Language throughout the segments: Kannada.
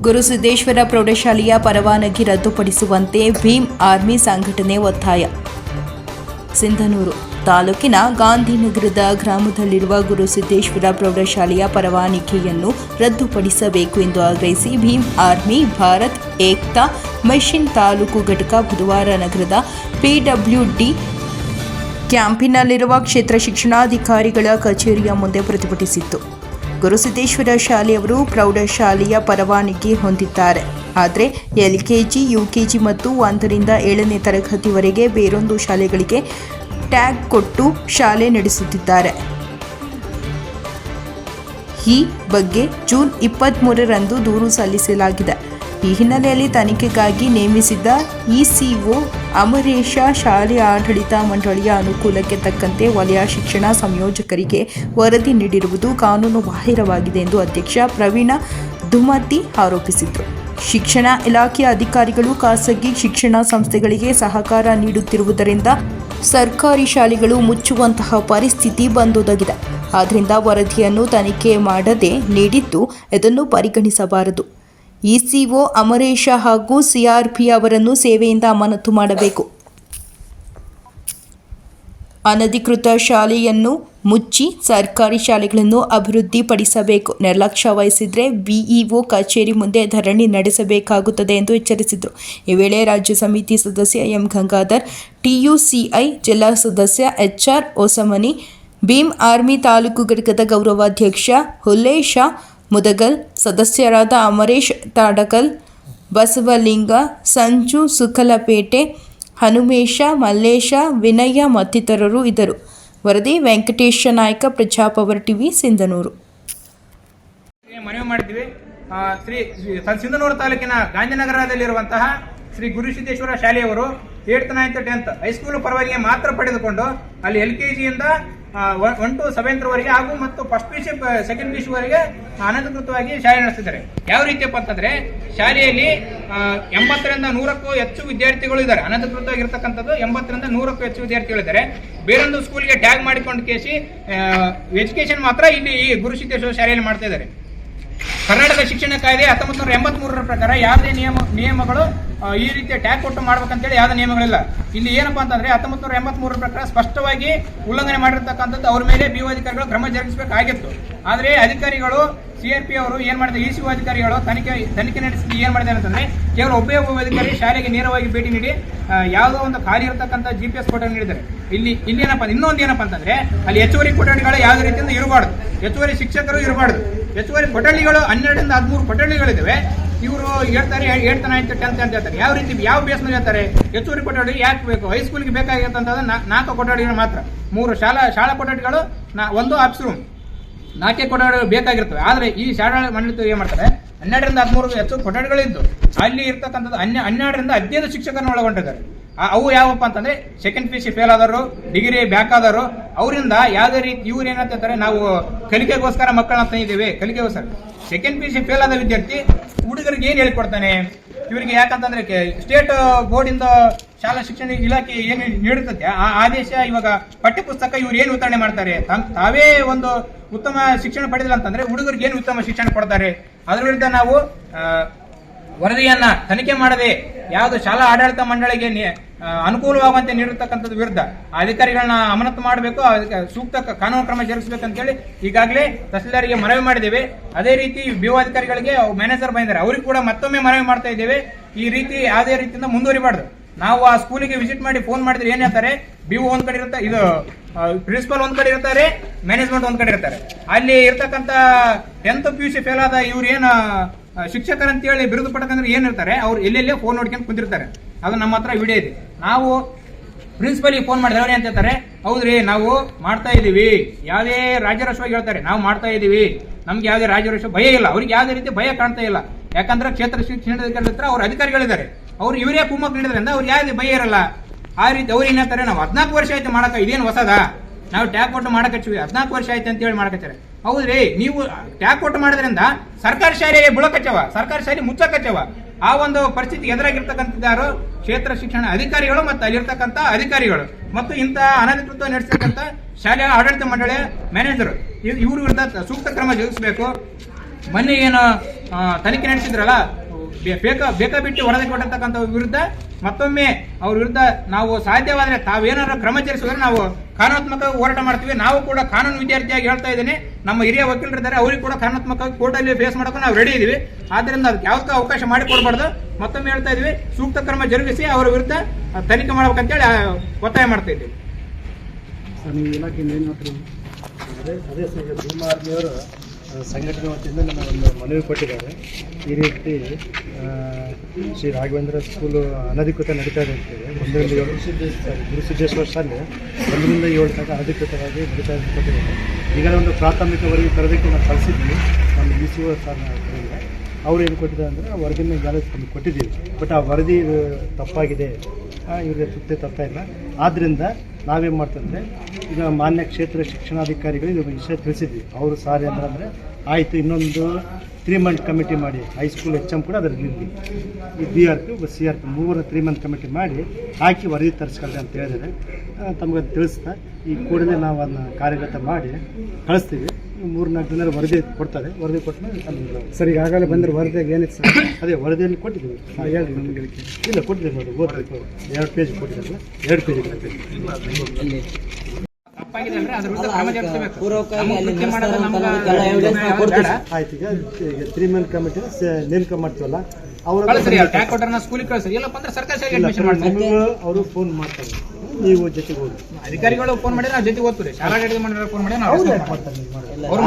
ಗುರುಸಿದ್ದೇಶ್ವರ ಪ್ರೌಢಶಾಲೆಯ ಪರವಾನಗಿ ರದ್ದುಪಡಿಸುವಂತೆ ಭೀಮ್ ಆರ್ಮಿ ಸಂಘಟನೆ ಒತ್ತಾಯ. ಸಿಂಧನೂರು ತಾಲೂಕಿನ ಗಾಂಧಿನಗರದ ಗ್ರಾಮದಲ್ಲಿರುವ ಗುರುಸಿದ್ದೇಶ್ವರ ಪ್ರೌಢಶಾಲೆಯ ಪರವಾನಗಿಯನ್ನು ರದ್ದುಪಡಿಸಬೇಕು ಎಂದು ಆಗ್ರಹಿಸಿ ಭೀಮ್ ಆರ್ಮಿ, ಭಾರತ್, ಏಕ್ತಾ, ಮಿಷನ್ ತಾಲೂಕು ಘಟಕ ಬುಧವಾರ ನಗರದ ಪಿಡಬ್ಲ್ಯೂಡಿ ಕ್ಯಾಂಪಿನಲ್ಲಿರುವ ಕ್ಷೇತ್ರ ಶಿಕ್ಷಣಾಧಿಕಾರಿಗಳ ಕಚೇರಿಯ ಮುಂದೆ ಪ್ರತಿಭಟಿಸಿತ್ತು. ಗುರುಸಿದ್ದೇಶ್ವರ ಶಾಲೆಯವರು ಪ್ರೌಢಶಾಲೆಯ ಪರವಾನಗಿ ಹೊಂದಿದ್ದಾರೆ. ಆದರೆ ಎಲ್ಕೆಜಿ, ಯುಕೆಜಿ ಮತ್ತು ಒಂದರಿಂದ ಏಳನೇ ತರಗತಿವರೆಗೆ ಬೇರೊಂದು ಶಾಲೆಗಳಿಗೆ ಟ್ಯಾಗ್ ಕೊಟ್ಟು ಶಾಲೆ ನಡೆಸುತ್ತಿದ್ದಾರೆ. ಈ ಬಗ್ಗೆ ಜೂನ್ ಇಪ್ಪತ್ತ್ಮೂರರಂದು ದೂರು ಸಲ್ಲಿಸಲಾಗಿದೆ. ಈ ಹಿನ್ನೆಲೆಯಲ್ಲಿ ತನಿಖೆಗಾಗಿ ನೇಮಿಸಿದ್ದ ಇಸಿಒ ಅಮರೇಶ ಶಾಲೆ ಆಡಳಿತ ಮಂಡಳಿಯ ಅನುಕೂಲಕ್ಕೆ ತಕ್ಕಂತೆ ವಲಯ ಶಿಕ್ಷಣ ಸಂಯೋಜಕರಿಗೆ ವರದಿ ನೀಡಿರುವುದು ಕಾನೂನು ಬಾಹಿರವಾಗಿದೆ ಎಂದು ಅಧ್ಯಕ್ಷ ಪ್ರವೀಣ ದುಮತಿ ಆರೋಪಿಸಿದರು. ಶಿಕ್ಷಣ ಇಲಾಖೆಯ ಅಧಿಕಾರಿಗಳು ಖಾಸಗಿ ಶಿಕ್ಷಣ ಸಂಸ್ಥೆಗಳಿಗೆ ಸಹಕಾರ ನೀಡುತ್ತಿರುವುದರಿಂದ ಸರ್ಕಾರಿ ಶಾಲೆಗಳು ಮುಚ್ಚುವಂತಹ ಪರಿಸ್ಥಿತಿ ಬಂದೊದಗಿದೆ. ಆದ್ದರಿಂದ ವರದಿಯನ್ನು ತನಿಖೆ ಮಾಡದೆ ನೀಡಿದ್ದು, ಇದನ್ನು ಪರಿಗಣಿಸಬಾರದು. ಇಸಿಒ, ಅಮರೇಶ ಹಾಗೂ ಸಿಆರ್ಪಿ ಅವರನ್ನು ಸೇವೆಯಿಂದ ಅಮಾನತು ಮಾಡಬೇಕು. ಅನಧಿಕೃತ ಶಾಲೆಯನ್ನು ಮುಚ್ಚಿ ಸರ್ಕಾರಿ ಶಾಲೆಗಳನ್ನು ಅಭಿವೃದ್ಧಿಪಡಿಸಬೇಕು. ನಿರ್ಲಕ್ಷ್ಯ ವಹಿಸಿದರೆ ಬಿಇಒ ಕಚೇರಿ ಮುಂದೆ ಧರಣಿ ನಡೆಸಬೇಕಾಗುತ್ತದೆ ಎಂದು ಎಚ್ಚರಿಸಿದರು. ಈ ವೇಳೆ ರಾಜ್ಯ ಸಮಿತಿ ಸದಸ್ಯ ಎಂ. ಗಂಗಾಧರ್, ಟಿಯುಸಿಐ ಜಿಲ್ಲಾ ಸದಸ್ಯ H R Hosamani, Bhim Army taluk ಘಟಕದ ಗೌರವಾಧ್ಯಕ್ಷ ಹುಲ್ಲೇಶ ಮುದಗಲ್, ಸದಸ್ಯರಾದ ಅಮರೇಶ್ ತಾಡಕಲ್, ಬಸವಲಿಂಗ, ಸಂಚು ಸುಕಲಪೇಟೆ ಹನುಮೇಶ, ಮಲ್ಲೇಶ, ವಿನಯ ಮತ್ತಿತರರು ಇದ್ದರು. ವರದಿ ವೆಂಕಟೇಶ ನಾಯ್ಕ, ಪ್ರಜಾಪವರ್ ಟಿವಿ, ಸಿಂಧನೂರು. ಮನವಿ ಮಾಡಿದ್ವಿ. ಶ್ರೀ ಸಿಂಧನೂರು ತಾಲೂಕಿನ ಗಾಂಧಿನಗರದಲ್ಲಿರುವಂತಹ Shri Gurusiddeshwara ಶಾಲೆಯವರು eighth ninth tenth high school ಪರವಾಗಿ ಮಾತ್ರ ಪಡೆದುಕೊಂಡು ಅಲ್ಲಿ ಎಲ್ ಕೆ ಜಿಯಿಂದ ಒನ್ ಟು ಸೆವೆಂತ್ ವರೆಗೆ ಹಾಗೂ ಮತ್ತು first P C second P ವರೆಗೆ ಅನಧಿಕೃತವಾಗಿ ಶಾಲೆ ನಡೆಸ್ತಿದ್ದಾರೆ. ಯಾವ ರೀತಿಯಪ್ಪ ಅಂತಂದ್ರೆ ಶಾಲೆಯಲ್ಲಿ ಎಂಬತ್ತರಿಂದ ನೂರಕ್ಕೂ ಹೆಚ್ಚು ವಿದ್ಯಾರ್ಥಿಗಳು ಇದ್ದಾರೆ. ಅನಧಿಕೃತವಾಗಿರ್ತಕ್ಕಂಥದ್ದು ಎಂಬತ್ತರಿಂದ ನೂರಕ್ಕೂ ಹೆಚ್ಚು ವಿದ್ಯಾರ್ಥಿಗಳಿದ್ದಾರೆ ಬೇರೊಂದು ಸ್ಕೂಲ್ಗೆ ಟ್ಯಾಗ್ ಮಾಡಿಕೊಂಡು ಕೇಸಿ ಎಜುಕೇಶನ್ ಮಾತ್ರ ಇಲ್ಲಿ ಈ ಗುರುಸಿದ್ದೇಶ್ವರ ಶಾಲೆಯಲ್ಲಿ ಮಾಡ್ತಾ ಇದ್ದಾರೆ. ಕರ್ನಾಟಕ ಶಿಕ್ಷಣ ಕಾಯ್ದೆ ಹತ್ತೊಂಬತ್ತು ನೂರ ಎಂಬತ್ಮೂರರ ಪ್ರಕಾರ ಯಾವುದೇ ನಿಯಮ, ನಿಯಮಗಳು ಈ ರೀತಿಯ ಟ್ಯಾಗ್ ಕೊಟ್ಟು ಮಾಡ್ಬೇಕಂತೇಳಿ ಯಾವುದೇ ನಿಯಮಗಳಿಲ್ಲ. ಇಲ್ಲಿ ಏನಪ್ಪ ಅಂತಂದ್ರೆ ಹತ್ತೊಂಬತ್ತು ನೂರ ಎಂಬತ್ಮೂರರ ಪ್ರಕಾರ ಸ್ಪಷ್ಟವಾಗಿ ಉಲ್ಲಂಘನೆ ಮಾಡಿರ್ತಕ್ಕಂಥದ್ದು ಅವ್ರ ಮೇಲೆ ಬಿ ಅಧಿಕಾರಿಗಳು ಕ್ರಮ ಜರುಗಿಸಬೇಕಾಗಿತ್ತು. ಆದ್ರೆ ಅಧಿಕಾರಿಗಳು ಸಿಆರ್ಪಿ ಅವರು ಏನ್ ಮಾಡಿದ್ದಾರೆ ಇ ಅಧಿಕಾರಿಗಳು ತನಿಖೆ ತನಿಖೆ ನಡೆಸಿ ಏನ್ ಮಾಡಿದ್ದಾರೆ ಅಂತಂದ್ರೆ ಕೇವಲ ಒಬ್ಬೇ ಒಬ್ಬ ಅಧಿಕಾರಿ ಶಾಲೆಗೆ ನೇರವಾಗಿ ಭೇಟಿ ನೀಡಿ ಯಾವುದೋ ಒಂದು ಖಾಲಿ ಇರತಕ್ಕಂಥ ಜಿ ಪಿ ಎಸ್ ಫೋಟೋ ನೀಡಿದ್ದಾರೆ. ಇಲ್ಲಿ ಇಲ್ಲಿ ಏನಪ್ಪ ಇನ್ನೊಂದು ಏನಪ್ಪ ಅಂತಂದ್ರೆ ಅಲ್ಲಿ ಹೆಚ್ಚುವರಿ ಕೊಠಡಿಗಳು ಯಾವ ರೀತಿಯಿಂದ ಇರಬಾರ್ದು. ಹೆಚ್ಚುವರಿ ಶಿಕ್ಷಕರು ಇರಬಾರ್ದು. ಹೆಚ್ಚುವರಿ ಕೊಠಡಿಗಳು ಹನ್ನೆರಡರಿಂದ ಹದಿಮೂರು ಕೊಠಡಿಗಳಿದ್ದಾವೆ ಇವರು ಹೇಳ್ತಾರೆ ಹೇಳ್ತಾನೆ ಅಂತ ಟೆಂತ್ ಅಂತ ಹೇಳ್ತಾರೆ. ಯಾವ ರೀತಿ, ಯಾವ ಬೇಸ್ ಮೇಲೆ ಹೇಳ್ತಾರೆ? ಹೆಚ್ಚುವರಿ ಕೊಠಡಿ ಯಾಕೆ ಬೇಕು? ಹೈಸ್ಕೂಲ್ಗೆ ಬೇಕಾಗಿರ್ತಂತಂದ್ರೆ ನಾಲ್ಕು ಕೊಠಡಿಗಳು ಮಾತ್ರ. ಮೂರು ಶಾಲಾ ಶಾಲಾ ಕೊಠಡಿಗಳು, ನಾ- ಒಂದು ಆಫೀಸ್ ರೂಮ್ ನಾಲ್ಕೇ ಕೊಠಡಿಗಳು ಬೇಕಾಗಿರ್ತವೆ. ಆದರೆ ಈ ಶಾಲಾ ಮಂಡಳಿ ಏನು ಮಾಡ್ತಾರೆ? ಹನ್ನೆರಡರಿಂದ ಹದಿಮೂರು ಹೆಚ್ಚು ಕೊಠಡಿಗಳಿದ್ದು. ಅಲ್ಲಿ ಇರ್ತಕ್ಕಂಥದ್ದು ಹನ್ನೆ, ಹನ್ನೆರಡರಿಂದ ಹದಿನೈದು ಶಿಕ್ಷಕರನ್ನು ಒಳಗೊಂಡಿದ್ದಾರೆ. ಅವು ಯಾವಪ್ಪ ಅಂತಂದ್ರೆ ಸೆಕೆಂಡ್ ಪಿ ಸಿ ಫೇಲ್ ಆದವರು ಡಿಗ್ರಿ ಬ್ಯಾಕ್ ಆದವರು, ಅವರಿಂದ ಯಾವುದೇ ರೀತಿ ಇವ್ರು ಏನಂತಾರೆ ನಾವು ಕಲಿಕೆಗೋಸ್ಕರ ಮಕ್ಕಳನ್ನ ತಂದಿದ್ದೇವೆ, ಕಲಿಕೆಗೋಸ್ಕರ. ಸೆಕೆಂಡ್ ಪಿ ಸಿ ಫೇಲ್ ಆದ ವಿದ್ಯಾರ್ಥಿ ಹುಡುಗರಿಗೆ ಏನ್ ಹೇಳ್ಕೊಡ್ತಾನೆ? ಇವರಿಗೆ ಯಾಕಂತಂದ್ರೆ ಸ್ಟೇಟ್ ಬೋರ್ಡ್ ಇಂದ ಶಾಲಾ ಶಿಕ್ಷಣ ಇಲಾಖೆ ಏನು ನೀಡುತ್ತೆ ಆ ಆದೇಶ ಇವಾಗ ಪಠ್ಯಪುಸ್ತಕ ಇವ್ರು ಏನು ವಿತರಣೆ ಮಾಡ್ತಾರೆ? ತಾವೇ ಒಂದು ಉತ್ತಮ ಶಿಕ್ಷಣ ಪಡೆದಿಲ್ಲ ಅಂತಂದ್ರೆ ಹುಡುಗರಿಗೆ ಏನು ಉತ್ತಮ ಶಿಕ್ಷಣ ಕೊಡ್ತಾರೆ? ಅದರ ವಿರುದ್ಧ ನಾವು ವರದಿಯನ್ನ ತನಿಖೆ ಮಾಡದೆ ಯಾವುದು ಶಾಲಾ ಆಡಳಿತ ಮಂಡಳಿಗೆ ಅನುಕೂಲವಾಗುವಂತೆ ನೀಡಿರ್ತಕ್ಕಂಥದ್ದು ವಿರುದ್ಧ ಅಧಿಕಾರಿಗಳನ್ನ ಅಮಾನತು ಮಾಡಬೇಕು, ಅದಕ್ಕೆ ಸೂಕ್ತ ಕಾನೂನು ಕ್ರಮ ಜರುಗಿಸಬೇಕಂತೇಳಿ ಈಗಾಗಲೇ ತಹಸೀಲ್ದಾರಿಗೆ ಮನವಿ ಮಾಡಿದ್ದೇವೆ. ಅದೇ ರೀತಿ ಬಿಒ ಅಧಿಕಾರಿಗಳಿಗೆ ಮ್ಯಾನೇಜರ್ ಬಂದಿದ್ದಾರೆ. ಅವ್ರಿಗೆ ಕೂಡ ಮತ್ತೊಮ್ಮೆ ಮನವಿ ಮಾಡ್ತಾ ಇದ್ದೇವೆ. ಈ ರೀತಿ ಯಾವುದೇ ರೀತಿಯಿಂದ ಮುಂದುವರಿಬಾರ್ದು. ನಾವು ಆ ಸ್ಕೂಲಿಗೆ ವಿಸಿಟ್ ಮಾಡಿ ಫೋನ್ ಮಾಡಿದ್ರೆ ಏನ್ ಹೇಳ್ತಾರೆ? ಬಿಒ ಒಂದ್ ಕಡೆ ಇರುತ್ತೆ, ಇದು ಪ್ರಿನ್ಸಿಪಲ್ ಒಂದ್ ಕಡೆ ಇರ್ತಾರೆ, ಮ್ಯಾನೇಜ್ಮೆಂಟ್ ಒಂದ್ ಕಡೆ ಇರ್ತಾರೆ. ಅಲ್ಲಿ ಇರ್ತಕ್ಕಂಥ tenth P U C fail ಆದ ಇವ್ರು ಏನ ಆ, ಶಿಕ್ಷಕರಂತೇಳಿ ಬಿರುದು ಪಡಕಂದ್ರೆ ಏನಿರ್ತಾರೆ ಅವ್ರು ಎಲ್ಲೆಲ್ಲೇ ಫೋನ್ ನೋಡ್ಕೊಂಡು ಕುಂತಿರ್ತಾರೆ. ಅದು ನಮ್ಮ ಹತ್ರ ವಿಡಿಯೋ ಇದೆ. ನಾವು ಪ್ರಿನ್ಸಿಪಲ್ಗೆ ಫೋನ್ ಮಾಡಿದ್ರೆ ಅವ್ರು ಅಂತ ಹೇಳ್ತಾರೆ? ಹೌದ್ರಿ ನಾವು ಮಾಡ್ತಾ ಇದೀವಿ ಯಾವುದೇ ರಾಜ್ಯರೋಷವಾಗಿ ಹೇಳ್ತಾರೆ. ನಾವು ಮಾಡ್ತಾ ಇದೀವಿ ನಮ್ಗೆ ಯಾವುದೇ ರಾಜ್ಯರೋಷ ಭಯ ಇಲ್ಲ. ಅವ್ರಿಗೆ ಯಾವುದೇ ರೀತಿ ಭಯ ಕಾಣ್ತಾ ಇಲ್ಲ. ಯಾಕಂದ್ರೆ ಕ್ಷೇತ್ರ ಶಿಕ್ಷಣಾಧಿಕಾರಿ ಹತ್ರ ಅವ್ರ ಅಧಿಕಾರಿಗಳಿದ್ದಾರೆ. ಅವ್ರು ಇವರೇ ಕುಮ್ಮಕ್ ನೀಡಿದ್ರಿಂದ ಅವ್ರು ಯಾವುದೇ ಭಯ ಇರಲ್ಲ. ಆ ರೀತಿ ಅವ್ರು ಏನಂತಾರೆ ನಾವು ಹದಿನಾಲ್ಕು ವರ್ಷ ಆಯ್ತು ಮಾಡಕ ಇದೇನು ಹೊಸದಾ? ನಾವು ಟ್ಯಾಪ್ ಕೊಟ್ಟು ಮಾಡಕಚ್ಚಿವಿ ಹದಿನಾಲ್ಕು ವರ್ಷ ಆಯ್ತು ಅಂತ ಹೇಳಿ ಮಾಡಕಚ್ಚಾರೆ ಹೌದ್ರಿ, ನೀವು ಟ್ಯಾಕ್ ಕೊಟ್ಟು ಮಾಡೋದ್ರಿಂದ ಸರ್ಕಾರಿ ಶಾಲೆಗೆ ಬುಳಕಚ್ಚವ ಸರ್ಕಾರಿ ಶಾಲೆ ಮುಚ್ಚಕಚ್ಚವ ಆ ಒಂದು ಪರಿಸ್ಥಿತಿ ಎದುರಾಗಿರ್ತಕ್ಕಂಥದ್ದಾರು ಕ್ಷೇತ್ರ ಶಿಕ್ಷಣ ಅಧಿಕಾರಿಗಳು ಮತ್ತು ಅಲ್ಲಿರ್ತಕ್ಕಂಥ ಅಧಿಕಾರಿಗಳು ಮತ್ತು ಇಂಥ ಅನಧಿಕೃತ ನಡೆಸತಕ್ಕಂಥ ಶಾಲೆಯ ಆಡಳಿತ ಮಂಡಳಿ ಮ್ಯಾನೇಜರ್. ಇವ್ರ ವಿರುದ್ಧ ಸೂಕ್ತ ಕ್ರಮ ಜರುಗಿಸಬೇಕು. ಮೊನ್ನೆ ಏನು ತನಿಖೆ ನಡೆಸಿದ್ರಲ್ಲ ಬೇಕಾ ಬಿಟ್ಟು ವರದಿ ಕೊಟ್ಟಿರ್ತಕ್ಕಂಥ ವಿರುದ್ಧ ಮತ್ತೊಮ್ಮೆ ಅವ್ರ ವಿರುದ್ಧ ನಾವು ಸಾಧ್ಯವಾದರೆ ತಾವೇನಾದ್ರು ಕ್ರಮ ಜರುಗಿಸಿದ್ರೆ ನಾವು ಕಾನೂನಾತ್ಮಕ ಹೋರಾಟ ಮಾಡ್ತೀವಿ. ನಾವು ಕೂಡ ಕಾನೂನು ವಿದ್ಯಾರ್ಥಿಯಾಗಿ ಹೇಳ್ತಾ ಇದ್ದೀನಿ. ನಮ್ಮ ಹಿರಿಯ ವಕೀಲರಿದ್ದಾರೆ. ಅವ್ರಿಗೆ ಕೂಡ ಕಾನೂನಾತ್ಮಕವಾಗಿ ಕೋರ್ಟಲ್ಲಿ ಫೇಸ್ ಮಾಡೋಕೆ ನಾವು ರೆಡಿ ಇದೀವಿ. ಆದ್ದರಿಂದ ಅದಕ್ಕೆ ಯಾವ್ದಕ್ಕೂ ಅವಕಾಶ ಮಾಡಿಕೊಡ್ಬಾರ್ದು. ಮತ್ತೊಮ್ಮೆ ಹೇಳ್ತಾ ಇದೀವಿ ಸೂಕ್ತ ಕ್ರಮ ಜರುಗಿಸಿ ಅವರ ವಿರುದ್ಧ ತನಿಖೆ ಮಾಡ್ಬೇಕಂತೇಳಿ ಒತ್ತಾಯ ಮಾಡ್ತಾ ಇದ್ದೀವಿ. ಈಗ ಸಂಘಟನೆ ವತಿಯಿಂದ ನಮ್ಮ ಒಂದು ಮನವಿ ಕೊಟ್ಟಿದ್ದಾರೆ. ಈ ರೀತಿ ಶ್ರೀ ರಾಘವೇಂದ್ರ ಸ್ಕೂಲು ಅನಧಿಕೃತ ನಡೀತಾ ಇದೆ ಒಂದರಿಂದ ಏಳು ಸಾರಿ, ಗುರು ಸಿದ್ದೇಶ್ವರ ಶಾಲೆ ಒಂದರಿಂದ ಏಳು ತನಕ ಅನಧಿಕೃತವಾಗಿ ನಡೀತಾ ಕೊಟ್ಟಿದ್ದಾರೆ. ಈಗಾಗಲೇ ಒಂದು ಪ್ರಾಥಮಿಕ ವರದಿ ತರಬೇಕು ನಾವು ಕಳಿಸಿದ್ವಿ ನಮ್ಮ ಬಿ ಸಿ ಓ ಸರ್ ಅವ್ರು ಏನು ಕೊಟ್ಟಿದ್ದಾರೆ ಅಂದರೆ ವರದಿನ ಈಗಾಗಲೇ ಕೊಟ್ಟಿದ್ದೀವಿ. ಬಟ್ ಆ ವರದಿ ತಪ್ಪಾಗಿದೆ. ಇವ್ರಿಗೆ ತೃಪ್ತಿ ತರ್ತಾ ಇಲ್ಲ. ಆದ್ದರಿಂದ ನಾವೇನು ಮಾಡ್ತಂದ್ರೆ ಈಗ ಮಾನ್ಯ ಕ್ಷೇತ್ರ ಶಿಕ್ಷಣಾಧಿಕಾರಿಗಳಿಗೆ ಇದು ವಿಷಯ ತಿಳಿಸಿದ್ವಿ. ಅವರು ಸಾರಿ ಅಂದ್ರೆ ಆಯಿತು, ಇನ್ನೊಂದು ತ್ರೀ ಮಂತ್ ಕಮಿಟಿ ಮಾಡಿ ಹೈಸ್ಕೂಲ್ ಎಚ್ ಎಂ ಕೂಡ ಅದರಲ್ಲಿ ಇರಲಿ. ಈ B R P C R P ಮೂವರು ತ್ರೀ ಮಂತ್ ಕಮಿಟಿ ಮಾಡಿ ಹಾಕಿ ವರದಿ ತರಿಸ್ಕೊಳ್ಳಿ ಅಂತ ಹೇಳಿದರೆ. ತಮಗೆ ತಿಳಿಸ್ತಾ ಈ ಕೂಡಲೇ ನಾವು ಅದನ್ನ ಕಾರ್ಯಗತ ಮಾಡಿ ಕಳಿಸ್ತೀವಿ. ಮೂರು ನಾಲ್ಕು ದಿನ ವರದಿ ಕೊಡ್ತಾರೆ. ವರದಿ ಕೊಟ್ಮೇಲೆ ಸರ್ ಈಗಾಗಲೇ ಬಂದರೆ ವರದಿಯಾಗ ಏನಿತ್ತು ಸರ್? ಅದೇ ವರದಿಯಲ್ಲಿ ಕೊಟ್ಟಿದ್ದೀವಿ. ಹೇಳಿ ನಮಗೆ ಇಲ್ಲ ಕೊಟ್ಟಿದ್ದೀವಿ ನೋಡಿ ಓದ್ಬೇಕು. ಎರಡು ಪೇಜ್ ಕೊಟ್ಟಿದ್ದಾರಲ್ಲ ಎರಡು ಪೇಜ್ ತಪ್ಪಾಗಿದೆ ಅಂದ್ರೆ ಅದ್ರ ವಿರುದ್ಧ ಕ್ರಮ ಜರುಗಿಸಬೇಕು. ಪೂರ್ವಕವಾಗಿ ನಮ್ಗೆ ಅಲ್ಲಿ ಕೃತ್ಯ ಮಾಡೋದು ನಡೆಸ್ತಾರೆ ಅಂತ ನಮ್ಗೆ ನಮ್ಗೆಲ್ಲ evidence ನಾವು ಕೊಡ್ತೀವಿ. ಬೇಡ. ಆಯ್ತು ಈಗ ಈಗ ತ್ರೀ ಮಂತ್ ಕಮಿಟಿ ನೇಮಕ ಮಾಡ್ತೀವಲ್ಲ ಅವರು ಕಳಿಸ್ರಿ ಟ್ಯಾಕ್ ಕೊಟ್ಟಾರ ಸ್ಕೂಲಿಗೆ ಕಳಿಸ್ರಿ. ಇಲ್ಲಪ್ಪ ಅಂದ್ರೆ ಸರ್ಕಾರಿ ಶಾಲೆಗೆ ಅಡ್ಮಿಷನ್ ಮಾಡ್ತಾರೆ ಅವರು ಫೋನ್ ಮಾಡ್ತಾರೆ. ನೀವು ಜೊತೆಗೆ ಹೋಗಿ. ಅಧಿಕಾರಿಗಳು ಫೋನ್ ಮಾಡಿದ್ರೆ ನಾವು ಜೊತೆ ಓದ್ತೀವಿ. ಶಾಲಾ ಅಡಿಗೆ ಮಾಡಿದ್ರೆ ಫೋನ್ ಮಾಡಿ ನಾವು ಅವ್ರು. ಮಾಡ್ತಾರೆ?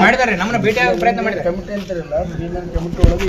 ಮಾಡಿದ್ದಾರೆ ನಮ್ಮನ್ನ ಭೇಟಿ ಆಗೋ ಪ್ರಯತ್ನ ಮಾಡಿದ್ದಾರೆ. ಕಮಿಟಿ ಅಂತಾರಲ್ಲ ಕಮಿಟಿ ಒಳಗೆ